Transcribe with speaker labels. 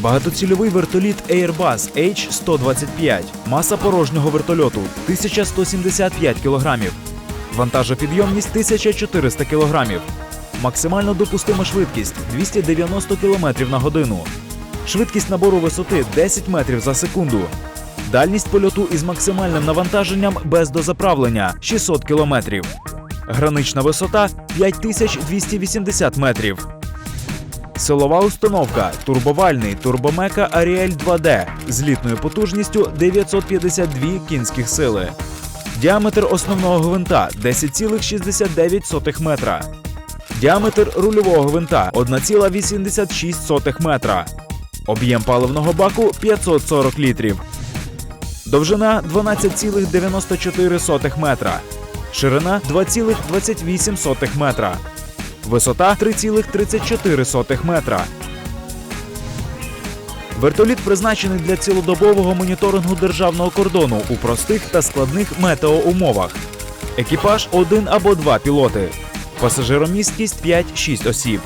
Speaker 1: Багатоцільовий вертоліт Airbus H-125. Маса порожнього вертольоту 1175 кг. Вантажопідйомність 1400 кг. Максимально допустима швидкість 290 км на годину. Швидкість набору висоти 10 метрів за секунду. Дальність польоту із максимальним навантаженням без дозаправлення 600 км. Гранична висота 5280 метрів. Силова установка турбовальний турбомека Ariel 2D з літною потужністю 952 кінських сили. Діаметр основного гвинта 10,69 метра. Діаметр рульового гвинта 1,86 метра. Об'єм паливного баку 540 літрів. Довжина 12,94 метра. Ширина 2,28 метра. Висота 3,34 метра. Вертоліт призначений для цілодобового моніторингу державного кордону у простих та складних метеоумовах. Екіпаж один або два пілоти. Пасажиромісткість 5-6 осіб.